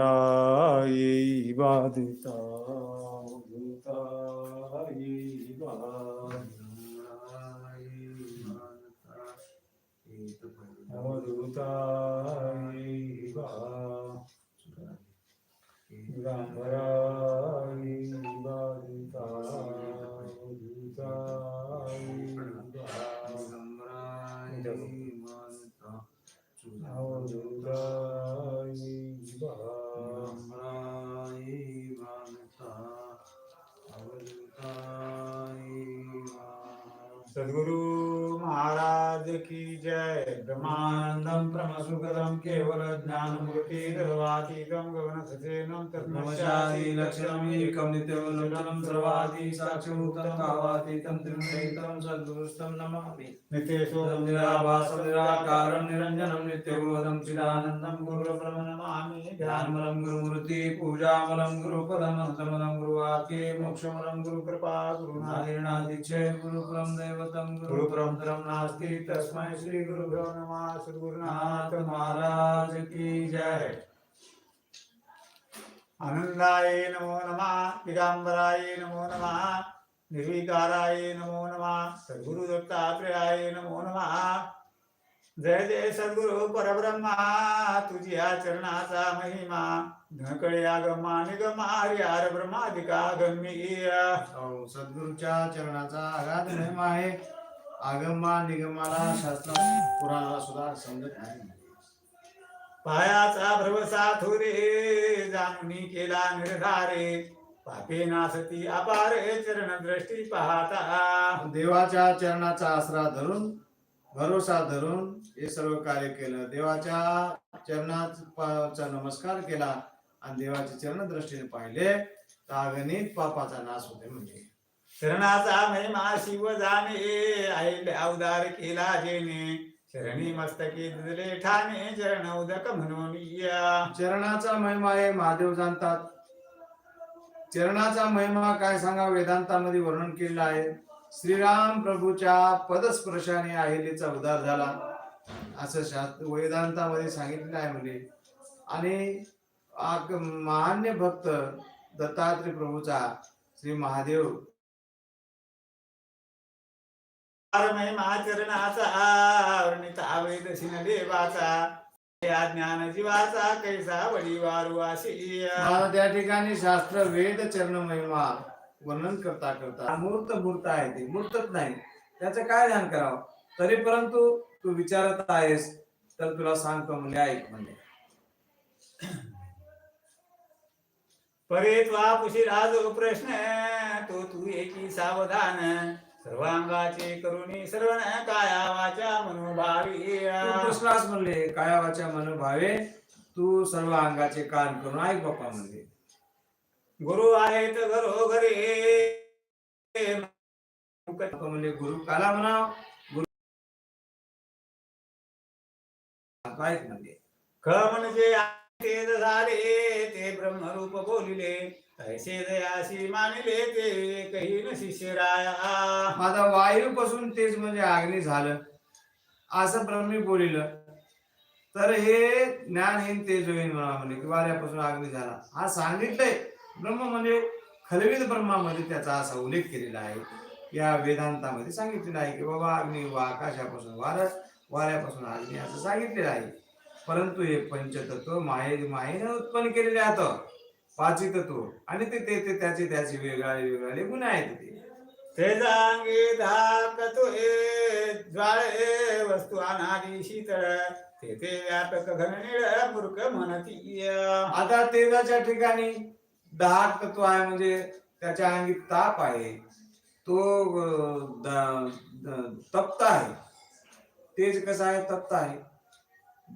ये बाधिता भूताये बाधिता अवधूताये बा जय ब्रह्मानंदम ब्रह्मसुखदम केवल ज्ञान मूर्ति सर्वातीतम गगन सचेनम नमशादि लक्षणम् एकं नित्यवलोकनं सर्वादि साक्षिभूतं त्रिगुणरहितं सद्गुरुस्तं नमामि। नितेशो तं निराभासं निराकारं निरञ्जनं नित्यबोधं चिदानन्दं गुरुब्रह्म नमामि। ध्यानमलं गुरुमूर्ति पूजामलं गुरुपदं हंसमलं गुरुवाक्ये मोक्षमलं कृपा गुरुनाथ गुरुनादिर्णादिच्छे गुरुपरं दैवतं गुरुपरंपरम नास्ति। तस्मै श्री गुरुभ्यो नमः। सद्गुरुनाथ गुरुनाथ महाराज की जय। आनंदाय नमो नमः दिगंबराय नमो नमः निर्विकाराय नमो नमा सद्गुरु दत्तात्रेयाय नमो नमः। जय जय सद्गुरु परब्रह्मा तुझ्या चरणाचा महिमा ढकळे आगमा निगमा हरिहार ब्रह्मादिका गम्य हो, सद्गुरूच्या चरणाचा आघात महिमा आहे. आगमा निगमाला शास्त्र पुराणाला सुद्धा समजत नाही. पायाचा भ्रवसा थोरे जाणूनी केला निर्धारे. पापे नासती अपारे चरण दृष्टी पाहता. देवाच्या चरणाचा आसरा धरून भरोसा धरून हे सर्व कार्य केलं. देवाच्या चरणाचा नमस्कार केला आणि देवाच्या चरण दृष्टीने पाहिले तर अगणित पापाचा नाश होते म्हणजे. शरणाचा महिमा शिव जाणे आईल अवतार केला जेणे शरणी मस्तकी दिले ठाणे चरण उदक म्हणून या. चरणाचा महिमा हे महादेव जाणतात. चरणाचा महिमा काय सांगा वेदांतामध्ये वर्णन केलेला आहे. श्रीराम प्रभूच्या पदस्पर्शाने अहिलेचा उद्धार झाला. असं शास्त्र वेदांतामध्ये सांगितलेलं आहे म्हणजे आणि मान्य महान्य भक्त दत्तात्रय प्रभूचा श्री महादेव फार महिमा चरणाचा वर्णिता वेद सिन देवाचा या ज्ञान जीवाचा कैसा वडी वारू अशी मला त्या ठिकाणी शास्त्र वेद चरण महिमा वर्णन करता करता मूर्त मूर्त आहे ते मूर्तच नाही. त्याचं काय ध्यान करावं? तरी परंतु तू विचारत आहेस तर तुला सांगतो म्हणजे ऐक म्हणजे. परे त्वा पुशिरा जो प्रश्न तो तू एकी सावधान. सर्वांगाचे करुणी सर्वण काया वाचा मनोभावी. तू कृष्णास म्हणले कायावाच्या मनोभावे तू सर्व अंगाचे कान करून ऐक बाप्पा म्हणजे गुरु आहेत घरोघरी. म्हणले गुरु काला म्हणाव. गुरु ऐक म्हणजे ख म्हणजे ते झाले ते ब्रह्मरूप बोलिले. ऐसे दयाशी मानिले ते काही न शिष्यराया माझा वायू पासून तेच म्हणजे अग्नी झालं. असं ब्रह्मी बोलिलं. तर हे ज्ञानहीन तेज होईन म्हणा की वाऱ्यापासून अग्नी झाला. हा सांगितलंय. ब्रह्म म्हणजे खलवित ब्रह्मामध्ये त्याचा असा उल्लेख केलेला आहे. या वेदांतामध्ये सांगितलेलं आहे की बाबा अग्नी वा आकाशापासून वारस वाऱ्यापासून अग्नी असं सांगितलेलं आहे. परंतु हे पंचतत्व माये मायेने उत्पन्न केलेले आता. पाची तत्व आणि ते ते ते त्याचे त्याचे वेगळे वेगळे गुण आहेत ते. ते जांगे धाकतोय ज्वाळे वस्तू अनादी शीतळ. ते ते व्यापक घननीळ मूर्ख म्हणती आता तेजाच्या ठिकाणी दाहक तत्व आहे म्हणजे त्याच्या अंगी ताप आहे. तो तप्त आहे. तेज कसं आहे? तप्त आहे.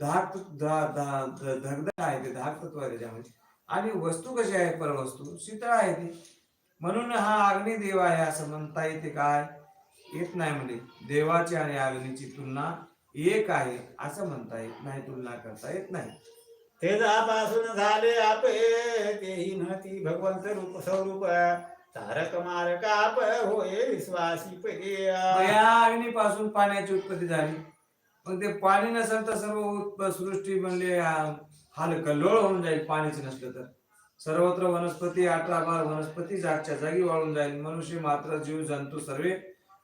धाक धा- धा- ध- धगधग आहे ते धाक तत्व आहे त्याच्यामध्ये. आणि वस्तू कशी आहे परवस्तू? शीतळ आहे ती म्हणून हा अग्निदेव आहे असं म्हणता येते काय? येत नाही म्हणजे देवाची आणि अग्नीची तुलना एक आहे असं म्हणता येत नाही तुलना करता येत नाही. तेजापासून झाले आपे तेही नती भगवंत रूप स्वरूप. तारक मारक आप होय विश्वासी या अग्नीपासून पाण्याची उत्पत्ती झाली. मग ते पाणी नसेल तर सर्व सृष्टी म्हणले हाल कल्लोळ होऊन जाईल पाणीच नसलं तर. सर्वत्र वनस्पती अठरा बार वनस्पती जागच्या जागी वाळून जाईल. मनुष्य मात्र जीव जंतू सर्व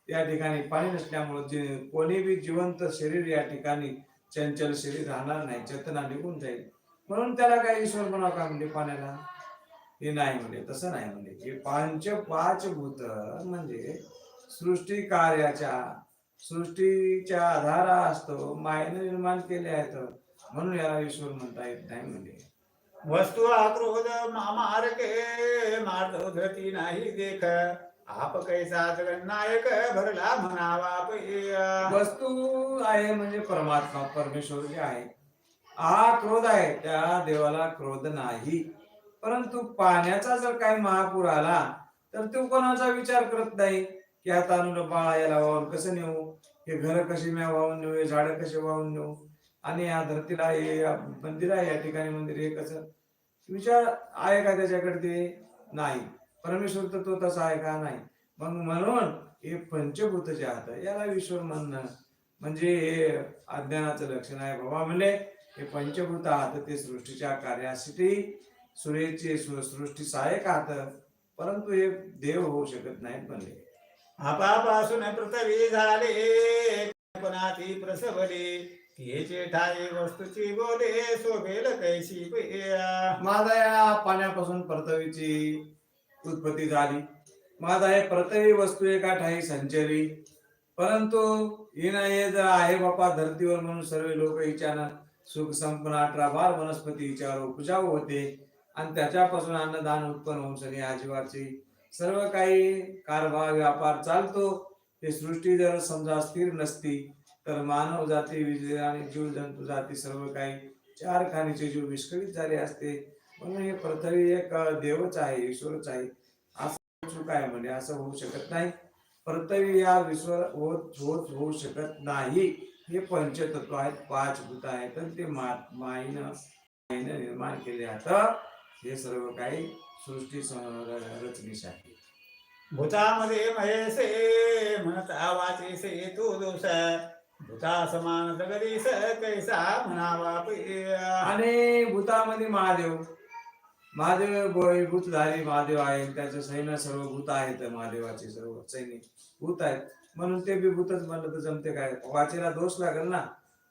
या ठिकाणी पाणी नसल्यामुळे कोणी बी जिवंत शरीर या ठिकाणी चंचल शरीर राहणार नाही चेतना निघून जाईल. म्हणून त्याला काय ईश्वर म्हणावं का म्हणजे पाण्याला? हे नाही म्हणजे तसं नाही म्हणजे हे पांच पाच भूत म्हणजे सृष्टी कार्याच्या सृष्टीच्या आधारा असतो मायेने निर्माण केले आहेत. म्हणून याला ईश्वर म्हणता येत नाही म्हणजे वस्तू आक्रोध मामारके मार्ग धरती नाही देख. आप कैसा जगन्नायक भरला म्हणावा. वस्तू आहे म्हणजे परमात्मा परमेश्वर जे आहे. हा क्रोध आहे त्या देवाला क्रोध नाही. परंतु पाण्याचा जर काही महापूर आला तर तो कोणाचा विचार करत नाही? की आता अनुन बाळा याला वाहून कसं नेऊ? हे घर कशी म्या वाहून नेऊ? हे झाडं कसे वाहून नेऊ? आणि या धरतीला हे मंदिर आहे या ठिकाणी मंदिर हे कसं? विचार आहे का त्याच्याकडे? ते नाही. परमेश्वर तर तो तसा आहे का? नाही. मग म्हणून हे पंचभूत जे आहात. याला ईश्वर म्हणणं म्हणजे हे अज्ञानाचं लक्षण आहे. बाबा म्हणले हे पंचभूत आहात ते सृष्टीच्या कार्यासाठी सूर्याचे सृष्टी सहाय्यक आहात. परंतु हे देव होऊ शकत नाहीत म्हणले. आपापासून पृथ्वी झाले कोणाती प्रसवले. तिचे ठाई वस्तूची बोले सोबेल कैशी माझा या पाण्यापासून पृथ्वीची उत्पत्ती झाली. माझा हे पृथ्वी वस्तू एका ठाई संचरी. परंतु हिना हे जर आहे बापा धरतीवर म्हणून सर्व लोक हिच्यानं सुख संपन्न अठरा बार वनस्पती हिच्यावर उपजाऊ होते. आणि त्याच्यापासून अन्नदान उत्पन्न होऊन सनी आजीवाची सर्व काही कारभार व्यापार चालतो. हे सृष्टी जर समजा स्थिर नसती तर मानव जाती विजय आणि जीव जंतू जाती सर्व काही चार खाणीचे जीव विस्कळीत झाले असते. म्हणून हे पृथ्वी एक देवच आहे ईश्वरच आहे. असं चूक आहे म्हणजे असं होऊ शकत नाही. पृथ्वी या विश्व होत होत होऊ शकत नाही. हे पंचतत्व आहेत पाच भूत आहेत तर ते मा माईनं माईनं निर्माण केले आता. हे सर्व काही सृष्टी रचनेसाठी भूतामध्ये महेसे म्हणता वाचेसे तू दोष भूता समान जगदीश कैसा म्हणावा आणि भूतामध्ये महादेव. महादेव भूतधारी महादेव आहे त्याचं सैन्य सर्व भूत आहेत. महादेवाचे सर्व सैनिक भूत आहेत. म्हणून ते बी भूतच म्हणलं तर जमते काय? वाचेला दोष लागेल ना?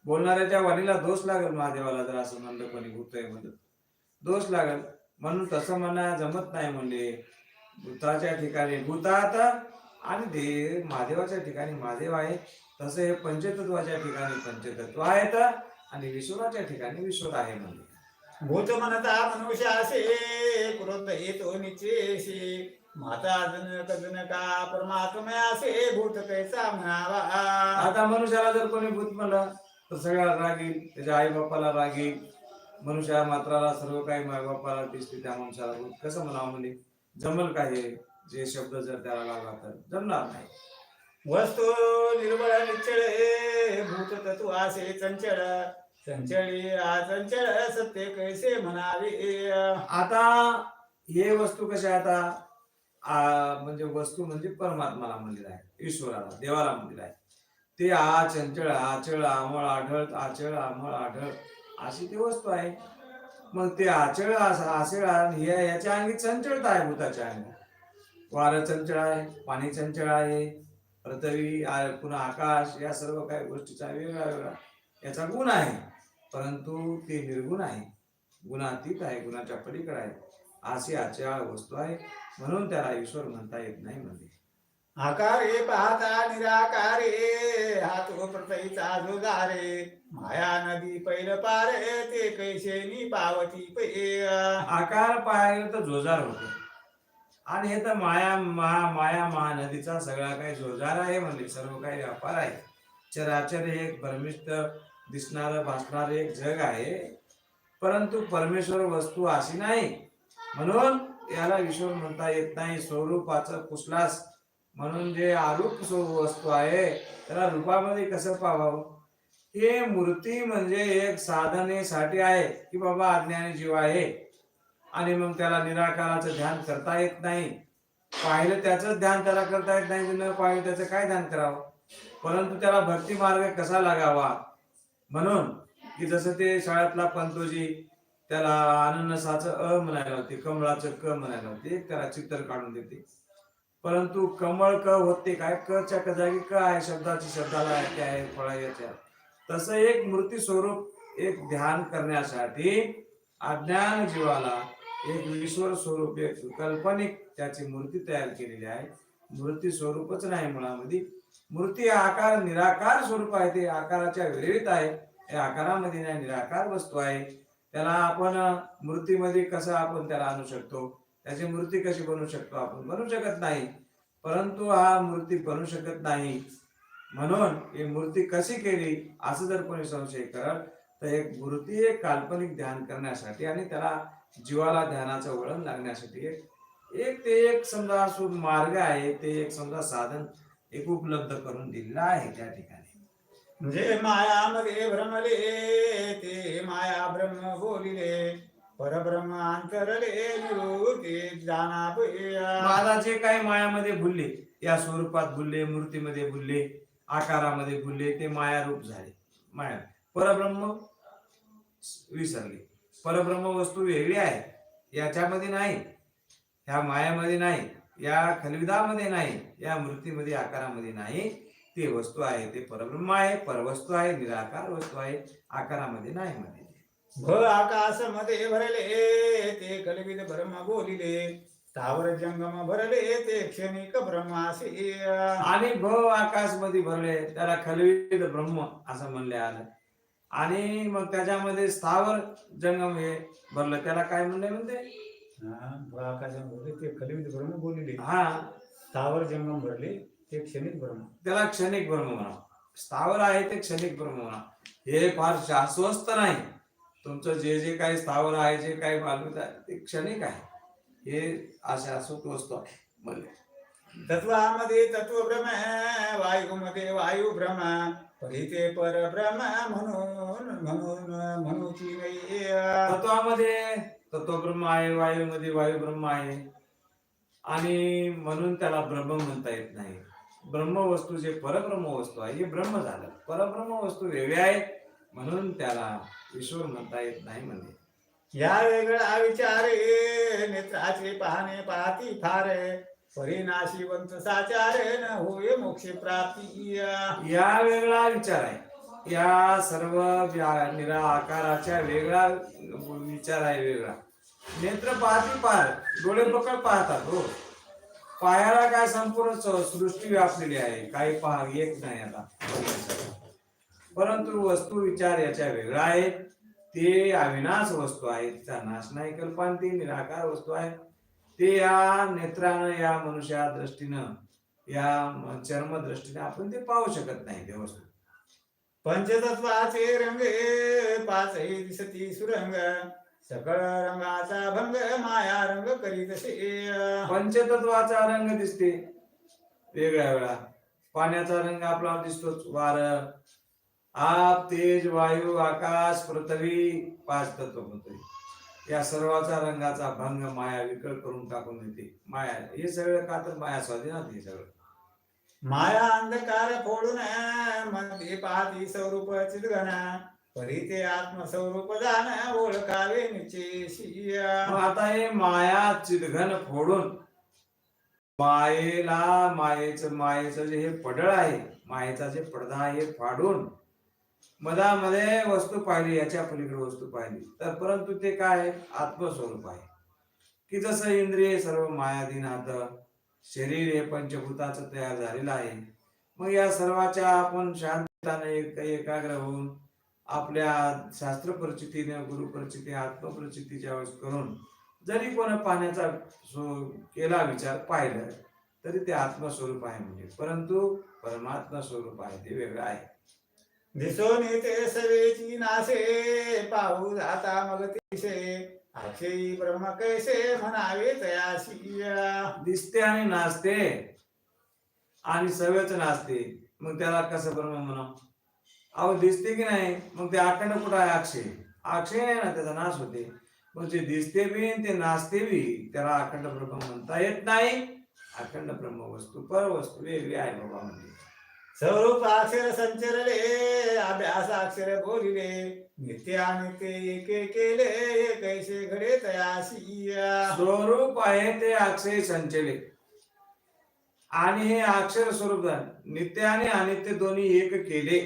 बोलणाऱ्याच्या वाणीला दोष लागेल महादेवाला जर असं म्हणलं कोणी भूत आहे म्हणत दोष लागेल. म्हणून तसं म्हणा जमत नाही म्हणले भूताच्या ठिकाणी भूतात आणि ते महादेवाच्या ठिकाणी महादेव आहे तसं हे पंचतत्वाच्या ठिकाणी पंचतत्व आहेत आणि विश्वराच्या ठिकाणी विश्वर आहे म्हणजे भूत म्हणता मनुष्यासे क्रोध येतो निचेशी माता जनक जनका परमात्म्यासे भूत कैसा म्हणावा. आता मनुष्याला जर कोणी भूत म्हणलं तर सगळ्याला राग त्याच्या आई बापाला राग मनुष्या मात्राला सर्व काही माय बापाला दिसते त्या मनुष्याला भूत. कसं म्हणावं म्हणजे जमल का हे? जे शब्द जर त्याला लागला तर जमणार नाही. वस्तू निर्बळ निश्चळ भूत तत्व असे चंचळ चंचळी चंचळ सत्य कैसे म्हणावे? आता हे वस्तू कशा आता? म्हणजे वस्तू म्हणजे परमात्माला मंदिर आहे ईश्वराला देवाला मंदिर आहे. ते आ चंचळ आचळ आमळ आढळ आचळ आमळ आढळ अशी ती वस्तू आहे. मग ते आचळ आचळ हे याच्या अंगी चंचळता आहे भूताच्या अंगी. वारं चंचळ आहे पाणी चंचळ आहे पृथ्वी पुन्हा आकाश या सर्व काही गोष्टीचा वेगळा वेगळा याचा गुण आहे. परंतु ते निर्गुण आहे. गुणातीत आहे गुणाच्या पलीकडे आहे. अशी आचार वस्तू आहे. म्हणून त्याला ईश्वर म्हणता येत नाही म्हणजे आकारे पाहता निराकारे हातो प्रतईचा जुगारे माया नदी पैल पारे ते कैसे नि पावती पै आकार पाहायला तर जोजार होतो. आणि हे तर माया महा माया महानदीचा सगळा काही जोरदार आहे म्हणजे सर्व काही व्यापार आहे. चराचर हे एक भ्रमिष्ठ दिसणारं भासणारं एक जग आहे. परंतु परमेश्वर वस्तू अशी नाही. म्हणून याला ईश्वर म्हणता येत नाही. स्वरूपाचं कुसलास. म्हणून जे आरूप स्वरूप वस्तू आहे त्याला रूपामध्ये कसं पाहावं? हे मूर्ती म्हणजे एक साधनेसाठी आहे की बाबा अज्ञानी जीव आहे. आणि मग त्याला निराकाराचं ध्यान करता येत नाही. पाहिलं त्याचंच ध्यान त्याला करता येत नाही न पाहिलं त्याचं काय ध्यान करावं? परंतु त्याला भक्ती मार्ग कसा लागावा? म्हणून की जसं ते शाळेतला पंतोजी त्याला अननसाचं अ म्हणायला होते कमळाचं क म्हणायला होते त्याला चित्र काढून देते. परंतु कमळ क होते काय? क च्या क जागी क आहे शब्दाची शब्दाला ते आहे फळाच्या तसं एक मूर्ती स्वरूप एक ध्यान करण्यासाठी अज्ञान जीवाला एक ईश्वर स्वरूप एक काल्पनिक त्याची मूर्ती तयार केलेली आहे. मूर्ती स्वरूपच नाही मुळामध्ये. मूर्ती हा आकार निराकार स्वरूप आहे. ते आकाराच्या विरहित आहे. या आकारामध्ये नाही निराकार वस्तू आहे. त्याला आपण मूर्तीमध्ये कसं आपण त्याला आणू शकतो? त्याची मूर्ती कशी बनवू शकतो आपण? बनवू शकत नाही. परंतु हा मूर्ती बनवू शकत नाही. म्हणून ही मूर्ती कशी केली? असं जर कोणी संशय करत तर एक मूर्ती एक काल्पनिक ध्यान करण्यासाठी आणि त्याला जीवाला ध्यानाचं वळण लागण्यासाठी एक एक ते एक समजा मार्ग आहे ते एक समजा साधन एक उपलब्ध करून दिलेलं आहे त्या ठिकाणी. म्हणजे मायामध्ये भ्रमले ते माया ब्रह्म बोलिले परब्रह्म अंतरले निवृत्ती जाना. मला जे काही मायामध्ये भुलले या स्वरूपात भुलले मूर्तीमध्ये भुलले आकारामध्ये भुलले ते माया रूप झाले. माया परब्रह्म विसरले. परब्रह्म वस्तू वेगळी आहे. याच्यामध्ये नाही. ह्या मायामध्ये नाही. या खलविदामध्ये नाही. या मूर्तीमध्ये आकारामध्ये नाही. ते वस्तू आहे ते परब्रह्म आहे परवस्तू आहे निराकार वस्तू आहे आकारामध्ये नाही मध्ये भ आकाशमध्ये भरले ते कलविद ब्रह्म बोलिले. स्थावर जंगम भरले ते क्षणिक ब्रह्मासी आणि भव आकाशमध्ये भरले त्याला खलविद ब्रह्म असं म्हणले आलं आणि मग त्याच्यामध्ये स्थावर जंगम हे भरलं. त्याला काय म्हणले म्हणते? हा, आकाशामध्ये भरले ते कलविद ब्रह्म बोलिले. हा. स्थावर जंगम भरले ते क्षणिक ब्रह्म त्याला क्षणिक ब्रह्म म्हणा. स्थावर आहे ते क्षणिक ब्रह्म म्हणा. हे फार शाश्वत नाही. तुमचं जे जे काही स्थावर आहे जे काही मालूम आहे ते क्षणिक आहे. हे अशाश्वत वस्तू आहे. म्हणले. तत्वामध्ये तत्व ब्रह्म वायुमध्ये वायू ब्रह्म परिते पर ब्रह्म म्हणून म्हणून म्हणूची नाही तत्वामध्ये तत्वब्रह्म आहे वायूमध्ये वायू ब्रह्म आहे. आणि म्हणून त्याला ब्रह्म म्हणता येत नाही. ब्रह्म वस्तू जे परब्रह्म वस्तू आहे हे ब्रह्म झालं. परब्रह्म वस्तू वेगळे आहेत म्हणून त्याला ईश्वर म्हणता येत नाही म्हणजे या वेगळा विचारे नेत्राचे पाहणे पाहती फार. परिनाशीवंत साचारेन होय मोक्ष प्राप्ती या वेगळा विचार आहे. या सर्व व्या- निरा वेगळा विचार आहे वेगळा. नेत्र पाहती पार डोळे पकड पाहतात हो. पायाला काय संपूर्ण सृष्टी व्यापलेली आहे काही पहा येत नाही आता. परंतु वस्तू विचार याच्या वेगळा आहे ते अविनाश वस्तू आहे तिचा नाश नाही कल्पना ती निराकार वस्तू आहे ते या नेत्रानं या मनुष्या दृष्टीनं या चर्म दृष्टीने आपण ते पाहू शकत नाही ते वस्तू पंचतत्वाचे रंगे पाचही दिसती सुरंग सकळ रंगाचा भंग माया रंग करीत पंचतत्वाचा रंग दिसते. वेगळ्या वेळा. पाण्याचा रंग आपल्याला दिसतोच वार. आप तेज वायू आकाश पृथ्वी पाच तत्व पृथ्वी या सर्वाचा रंगाचा भंग माया विकळ करून टाकून देते. माया हे सगळं का तर माया स्वाधीनात हे सगळं. माया अंधकार फोडून मध्ये पाहती स्वरूप चिदघन परी ते आत्मस्वरूप जाण ओळखावे आता हे माया चिदघन फोडून मायेला मायेचं मायेचं जे हे पडळ आहे मायेचा जे पडदा आहे हे फाडून मधामध्ये वस्तू पाहिली याच्या पलीकडे वस्तू पाहिली. तर परंतु ते काय? आहे? आत्मस्वरूप आहे. की जसं इंद्रिय सर्व मायाधीन हात शरीर हे पंचभूताचं तयार झालेलं आहे. मग या सर्वाच्या आपण शांतताने एक- एकाग्र होऊन आपल्या शास्त्र परिचितीने गुरु परिचिती आत्मपरिचितीच्या वेळेस करून जरी कोण पाण्याचा केला विचार पाहिलं तरी ते आत्मस्वरूप आहे म्हणजे. परंतु परमात्मा स्वरूप आहे ते वेगळं आहे. दिसून येते सवेची नासे पाहू जाता मग तिसे. अक्षयी ब्रह्म कैसे म्हणावे तयाशी दिसते आणि नाचते. आणि सवेच नाचते. मग त्याला कसं ब्रह्म म्हणा अहो दिसते की नाही? मग ते अखंड कुठं आहे? अक्षय. अक्षय नाही ना त्याचा नाश होते. मग ते दिसते बी आणि ते नाचते बी त्याला अखंड ब्रह्म म्हणता येत नाही. अखंड ब्रह्म वस्तू पर वस्तू वेगळी आहे बाबा म्हणजे स्वरूप अक्षर संचरले अभ्यास अक्षर बोलिले नित्य आणि एके केले कैसे घडे तयासी स्वरूप आहे ते अक्षय संचले. आणि हे अक्षर स्वरूप झाले. नित्य आणि अनित्य दोन्ही एक केले.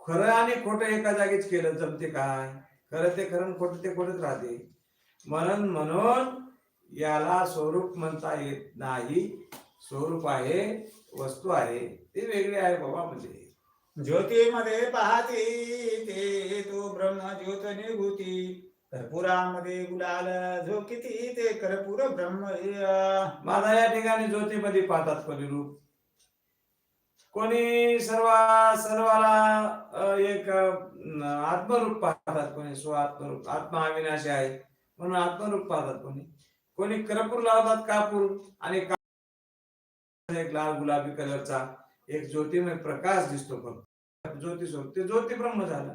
खरं आणि खोटं एका जागीच केलं जमते काय? खरं ते खरं खोटं ते खोटच राहते. म्हणून म्हणून याला स्वरूप म्हणता येत नाही. स्वरूप आहे वस्तू आहे ते वेगळे आहे बाबा म्हणजे. ज्योतीमध्ये पाहते ते तो ब्रह्म ज्योत निभूती. कर्पुरामध्ये गुलाल जो किती ते कर्पूर ब्रह्म माझा या ठिकाणी ज्योतीमध्ये पाहतात कोणी रूप. कोणी सर्व सर्वाला एक आत्मरूप पाहतात कोणी स्व आत्मरूप. आत्मा अविनाशी आहे म्हणून आत्मरूप पाहतात कोणी. कोणी करपूर लावतात कापूर आणि एक लाल गुलाबी कलरचा एक ज्योतिमय प्रकाश दिसतो फक्त. ज्योती ते ज्योती ब्रह्म झालं.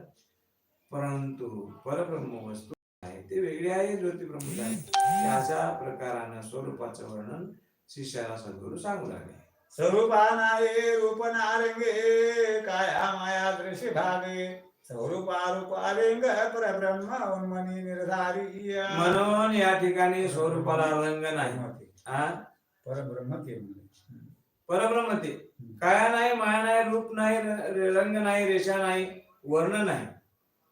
परंतु परब्रह्म वस्तू आहे. ते वेगळे आहे ज्योती ब्रह्म झाले अशा प्रकारानं स्वरूपाचं वर्णन शिष्याला सद्गुरू सांगू लागले. स्वरूपा नाये रूप नारंगे काया माया दृश्य भागे. स्वरूपा रूपा लिंग परब्रह्म उन्मनी निर्धारी. म्हणून या ठिकाणी स्वरूपाला रंग नाही. हा परब्रह्म ते म्हणे. परब्रह्म ते. काया नाही माया नाही रूप नाही रंग नाही रेषा नाही वर्ण नाही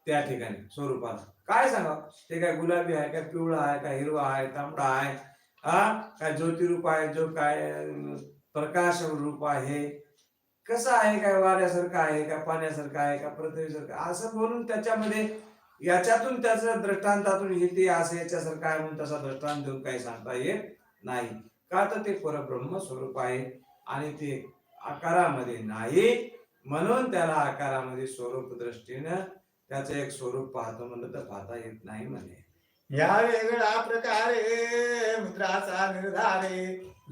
त्या ठिकाणी स्वरूपाला काय सांगा? ते काय गुलाबी आहे काय पिवळा आहे काय हिरवा आहे तांबडा आहे हा? काय ज्योतिरूप आहे जो काय प्रकाश रूप आहे. कसं आहे काय वाऱ्यासारखं आहे का पाण्यासारखं आहे का पृथ्वीसारखं? असं बोलून त्याच्यामध्ये याच्यातून त्याचं दृष्टांतातून हे ते असं याच्यासारखं आहे म्हणून तसा दृष्टांत देऊन काही सांगता येत नाही. का तर ते परब्रह्म स्वरूप आहे. आणि ते आकारामध्ये नाही म्हणून त्याला आकारामध्ये स्वरूप दृष्टीनं त्याचं एक स्वरूप पाहतो म्हणलं तर पाहता येत नाही म्हणे. या वेगळा प्रकारे मुद्राचा निर्धारे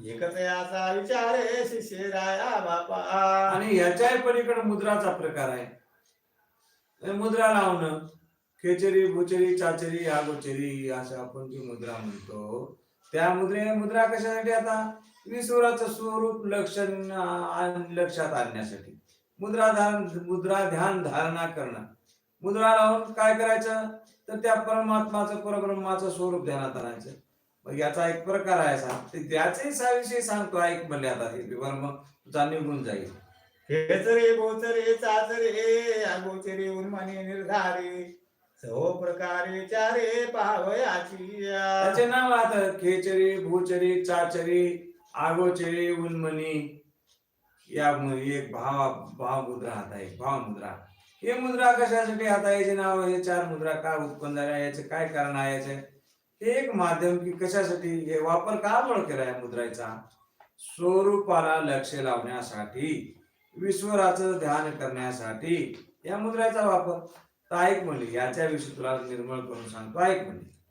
एकच याचा विचारे शिष्य राया बापा. आणि याच्याही पलीकडे मुद्राचा प्रकार आहे. मुद्रा लावणं खेचरी भुचरी चाचरी आगोचरी असं आपण जी मुद्रा म्हणतो. त्या मुद्रे मुद्रा कशासाठी आता? विश्वराचं स्वरूप लक्षण लक्षात आणण्यासाठी. मुद्रा धारण मुद्रा ध्यान धारणा करणं. मुद्रा लावून काय करायचं? तर त्या परमात्माचं परब्रह्माचं स्वरूप ध्यानात आणायचं. मग याचा एक प्रकार आहे ते त्याचे विषयी सांगतो. ऐक म्हणले आता हे विवर्म तुझा निघून जाईल. खेचरे गोचरे चाचरे अगोचरे उन्मनी निर्धारे. सो प्रकारे चारे पाहावयाची त्याचे नाव आता खेचरी भूचरी चाचरी. आगोचरे उन्मनी या मु- एक भाव भाव मुद्रा हात एक भाव मुद्रा हे मुद्रा कशासाठी हाता याचे नाव? हे चार मुद्रा का उत्पन्न झाल्या? याचे काय कारण आहे याचे? हे एक माध्यम की कशासाठी? हे वापर का बळ केला या मुद्राचा? स्वरूपाला लक्ष लावण्यासाठी विश्वराचं ध्यान करण्यासाठी या मुद्राचा वापर. तर ऐक म्हणले याच्याविषयी तुला निर्मळ करून सांगतो. ऐक म्हणले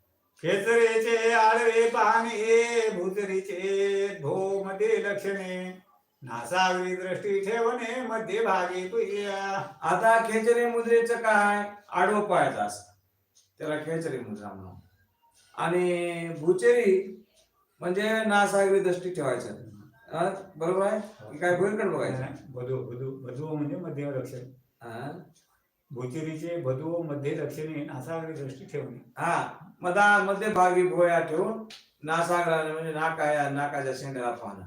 खेचरेचे आडवे पाहणे भूतरीचे भो मध्ये लक्षणे. नासावी दृष्टी ठेवणे मध्ये भागी तुया. आता खेचरी मुद्रेचं काय? आडवं पाहायचं असं त्याला खेचरी मुद्रा म्हणून. आणि भूचेरी म्हणजे नासागरी दृष्टी ठेवायचं. हा, बरोबर आहे? की काय भुईकड बघायचं. बधू बधू बधू म्हणजे मध्य लक्षण. हा. भूचरीचे बधू मध्ये लक्षणे नासावी दृष्टी ठेवणे. हा मधा मध्यभागी भोया ठेवून नासागराने म्हणजे नाका नाकाच्या शेंड्याला पाहणं.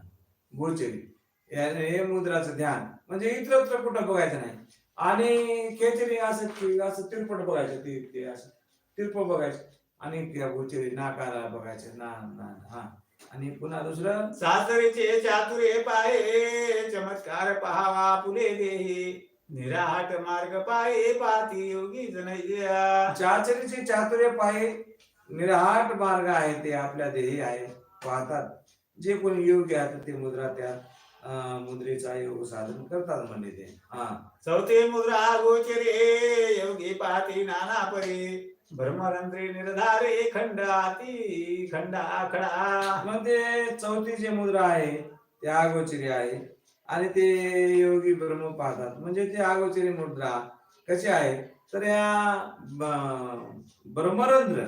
भूचेरी याने हे मुद्राचं ध्यान. म्हणजे इतरत्र कुठं बघायचं नाही. आणि खेचरी असं असं तिरपट बघायचं ते ते असं तिरपट बघायचं. आणि त्या भूचेरी नाकाला बघायचं. ना ना हा. आणि पुन्हा दुसरं? सासरीचे चातुरे पाहे चमत्कार पहावा फुले देही. निराट मार्ग पाहे पाती योगी जनय्या चाचरीचे चातुर्य पाहे निरहाट मार्ग आहे ते आपल्या देही आहे. पाहतात. जे कोणी योग्य आहेत ते मुद्रा त्या अं, मुद्रेचा योग साधन करतात म्हणजे ते. हा. चौथे मुद्रा गोचरे योगी पाती नाना परे. ब्रह्मरंध्रे निर्धारे खंडाती खंडा आखडा ते चौथी जी मुद्रा आहे ते आगोचरी आहे. आणि ते योगी ब्रह्म पाहतात. म्हणजे ते आगोचरी मुद्रा. कशी आहे? तर या ब्रह्मरंध्र.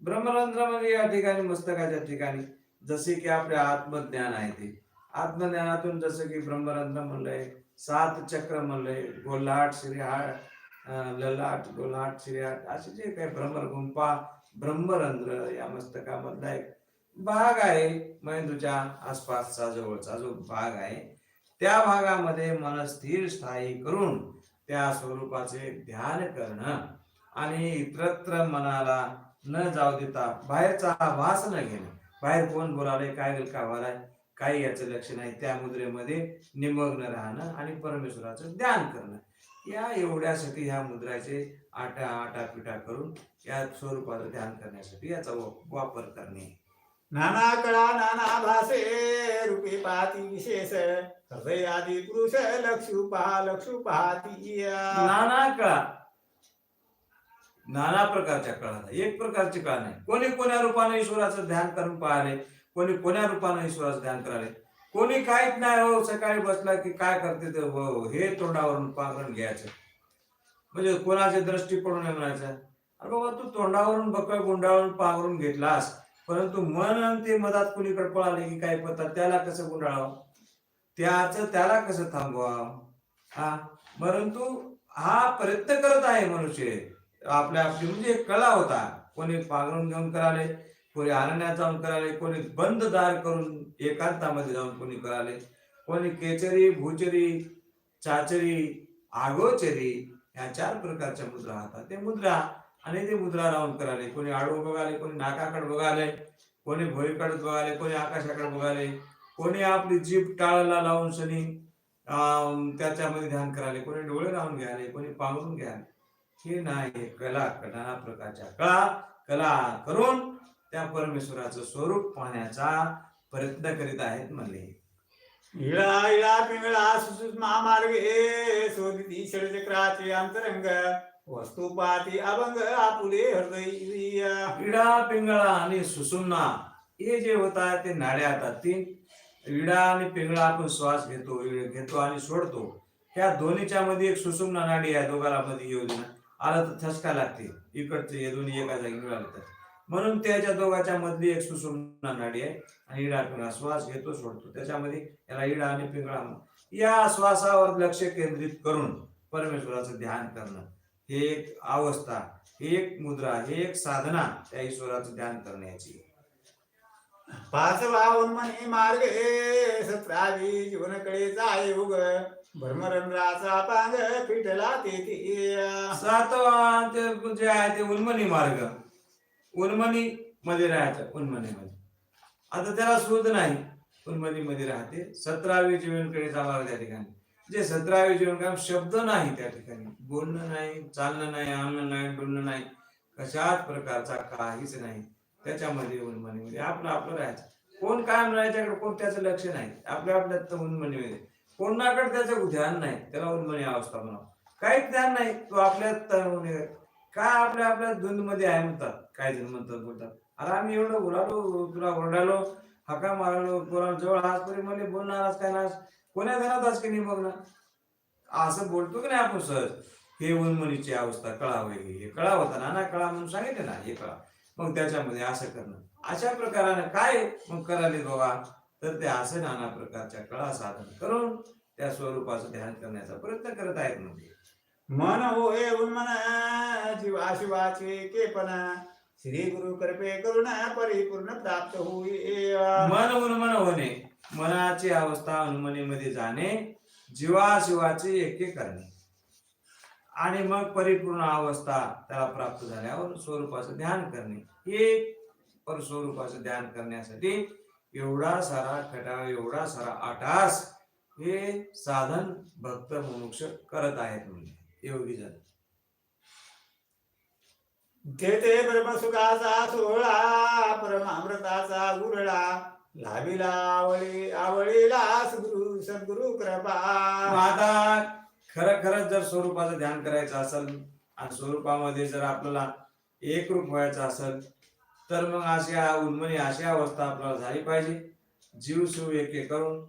ब्रह्मरंध्र म्हणजे या ठिकाणी मस्तकाच्या ठिकाणी जसे की आपले आत्मज्ञान आहे ते. आत्मज्ञानातून जसं की ब्रह्मरंध्र म्हणलंय सात चक्र म्हणलंय गोल्हाट श्रीहाट ललाट गोलाट श्रीहाट असे जे काही भ्रमर गुंपा ब्रह्मरंध्र या मस्तकामधला एक भाग आहे. महेंदूच्या आसपासचा जवळचा जो भाग आहे त्या भागामध्ये मन स्थिर स्थायी करून त्या स्वरूपाचे ध्यान करणं आणि इतरत्र मनाला न जाऊ देता बाहेरचा आभास न घेणं. बाहेर कोण बोलाले काय का व्हायलाय काही याचं लक्ष नाही. त्या मुद्रेमध्ये निमग्न राहणं आणि परमेश्वराचं ध्यान करणं. या एवढ्यासाठी ह्या मुद्राचे आटा आटा पिटा करून या स्वरूपाचं ध्यान करण्यासाठी याचा वापर करणे. नाना कळा नाना भासे रूपे पाहती विशेष हृदय आदी पुरुष लक्षू पहा लक्षू पाहती नाना कळा नाना प्रकारच्या कळा एक प्रकारची कळा नाही कोणी कोण्या रूपाने ईश्वराचं ध्यान करून पाहिले? कोणी कोण्या रूपाने ईश्वराचं ध्यान कराले कोणी काहीच नाही हो सकाळी बसला की काय करते ते हो, हो, हे तोंडावरून पांघरून घ्यायचं. म्हणजे कोणाचे दृष्टी पडू म्हणायचं अरे बाबा तू तोंडावरून बकळ गुंडाळून पांघरून घेतलास. परंतु मन आणि ते मधात कुणीकडे पळाले की काय पडतात त्याला कसं गुंडाळावं? त्याच त्याला कसं थांबवावं? हा? परंतु हा प्रयत्न करत आहे मनुष्य. आपल्या आपली म्हणजे एक कला होता. कोणी पांघरून घेऊन कराले कोणी आरण्यात जाऊन कराले कोणी बंद दार करून एकांतामध्ये जाऊन कोणी कराले कोणी केचरी भूचरी चाचरी आगोचरी ह्या चार प्रकारच्या मुद्रा होतात ते मुद्रा आणि ते मुद्रा लावून कराले कोणी आडवं बघाले कोणी नाकाकडे बघाले कोणी भोईकडे बघाले कोणी आकाशाकडे बघाले कोणी आपली जीभ टाळाला लावून शनी त्याच्यामध्ये ध्यान कराले कोणी डोळे लावून घ्याले कोणी पांघरून घ्याले हे नाही कला नाना प्रकारच्या कळा कला करून त्या परमेश्वराचं स्वरूप पाहण्याचा प्रयत्न करीत आहेत म्हणले. इळा इळा पिंगळा सुषुम्ना मार्गे शोधिती षडचक्राचे अंतरंग वस्तू पाहती अभंग आपुले हृदय इडा पिंगळा आणि सुसुमना हे जे होतात ते नाड्या आता तीन इडा आणि पिंगळा आपण श्वास घेतो घेतो आणि सोडतो. ह्या दोन्हीच्या मध्ये एक सुसुमना नाडी आहे दोघाला मध्ये येऊ दे आलं तर ठसका लागते. इकडचे हे दोन्ही एका जागी मिळाले तर. म्हणून त्याच्या दोघाच्या मधली एक सुसुमना नाडी आहे आणि इडा पिंगळा श्वास घेतो सोडतो. त्याच्यामध्ये याला इडा आणि पिंगळा. या श्वासावर लक्ष केंद्रित करून परमेश्वराचं ध्यान करणं हे एक अवस्था ही एक मुद्रा हे एक साधना त्या ईश्वराचं ध्यान करण्याची. पाच बावन म्हणे मार्गे सतरावी जीवनकडे जाय उग. भ्रमरंध्राचा पांग पिठला तेथे. सातवा ते जे आहे ते उन्मनी मार्ग. उन्मनी मध्ये राहायचं उन्मनी मध्ये. आता त्याला शोध नाही उन्मनी मध्ये राहते. सतरावी जीवनकडे जावं त्या ठिकाणी. जे सतरावे जीवन शब्द नाही त्या ठिकाणी. बोलणं नाही चालणं नाही आणणं नाही बोलणं नाही. कशाच प्रकारचा काहीच नाही. त्याच्यामध्ये उन्मनीमध्ये आपलं आपलं राहायचं. कोण काय राहायच्याकडे कोण त्याचं लक्ष नाही. आपल्या आपल्यात उन्मनीमध्ये कोणाकडे त्याचं ध्यान नाही त्याला उन्मनी अवस्था म्हणावं. काहीच ध्यान नाही तो आपल्यात काय आपल्या आपल्या मध्ये आहे म्हणतात? काय जण म्हणतात बोलतात. अरे आम्ही एवढं बोलालो तुला ओरडालो हाका मारलो कोणा जवळ आज तरी म्हणजे बोलणार काय ना कोण्या ध्यानात आज की नाही बघणार ना? असं बोलतो की नाही आपण सहज हे उन्मनीची अवस्था कळावं हे. कळा होता ना ना कळा म्हणून सांगितलं ना हे कळा. मग त्याच्यामध्ये असं करणं. अशा प्रकारानं काय मग कराले बाबा? तर ते असं नाना प्रकारच्या कळा साधन करून त्या स्वरूपाचं ध्यान करण्याचा प्रयत्न करत आहेत म्हणजे. मन हो हे उन्मना जीवाशिवाचे केपना. श्री गुरु कृपे करुणा परिपूर्ण प्राप्त होई. मन उन्मन होणे. मनाची अवस्था उन्मनीमध्ये जाणे. जीवाशिवाचे एके करणे. आणि मग परिपूर्ण अवस्था त्याला प्राप्त झाल्यावर स्वरूपाचं ध्यान करणे. हे पर स्वरूपाचं ध्यान करण्यासाठी एवढा सारा खटाव एवढा सारा आटास हे साधन भक्त मुमुक्ष करत आहेत म्हणजे योगी जन तेथे ब्रह्मसुखाचा सोहळा परमामृताचा गुरळा. लाभिला आवळी आवळीला सद्गुरु सद्गुरु कृपा. आता खरं खरंच जर स्वरूपाचं ध्यान करायचं असेल आणि स्वरूपामध्ये जर आपल्याला एकरूप व्हायचं असेल तर मग अशा उन्मनी अशी अवस्था आपल्याला झाली पाहिजे. जीव शिव एके करून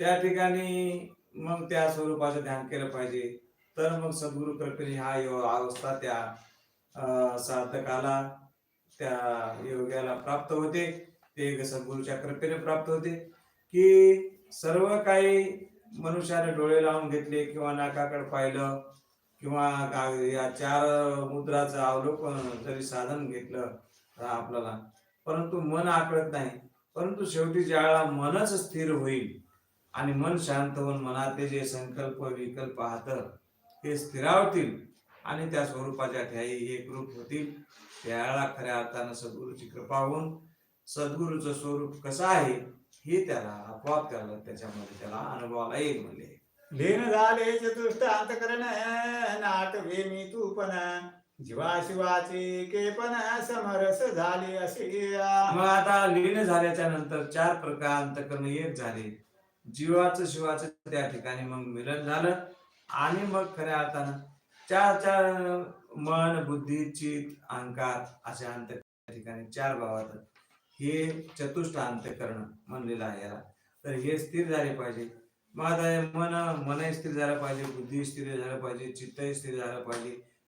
त्या ठिकाणी मग त्या स्वरूपाचं ध्यान केलं पाहिजे. तर मग सद्गुरु कृपेने हा यो अवस्था त्या साधकाला त्या योग्याला प्राप्त होते. ते सद्गुरूच्या कृपेने प्राप्त होते. की सर्व काही मनुष्याने डोळे लावून घेतले किंवा नाकाकडे पाहिलं किंवा या चार मुद्राचं अवलोकन जरी साधन घेतलं आपल्याला परंतु मन आकळत नाही. परंतु शेवटी ज्यावेळेला मनच स्थिर होईल आणि मन शांत होऊन मनातले जे संकल्प विकल्प आहात ते स्थिरावतील. आणि त्या स्वरूपाच्या ठाई एकरूप होतील. त्यावेळेला खऱ्या अर्थानं सद्गुरूची कृपा होऊन सद्गुरूचं स्वरूप कसं आहे हे त्याला आपोआप त्याला त्याच्यामध्ये त्याला अनुभवाला येईल म्हणले. लीन झाले चतुष्ट अंतकरण नाटवे मी तू पण जीवा शिवाची के पण समरस झाले असे. मग आता लीन झाल्याच्यानंतर चार प्रकार अंतकरण एक झाले. जीवाचं शिवाचं त्या ठिकाणी मग मिलन झालं. आणि मग खऱ्या अर्थानं चार चार मन बुद्धी चित अहंकार असे अंत ठिकाणी चार भावात हे चतुष्ट अंतकरण म्हणलेलं आहे याला. तर हे स्थिर झाले पाहिजे. मग आता मन मनही स्थिर झालं पाहिजे बुद्धी स्थिर झालं पाहिजे चित्तही स्थिर झालं पाहिजे.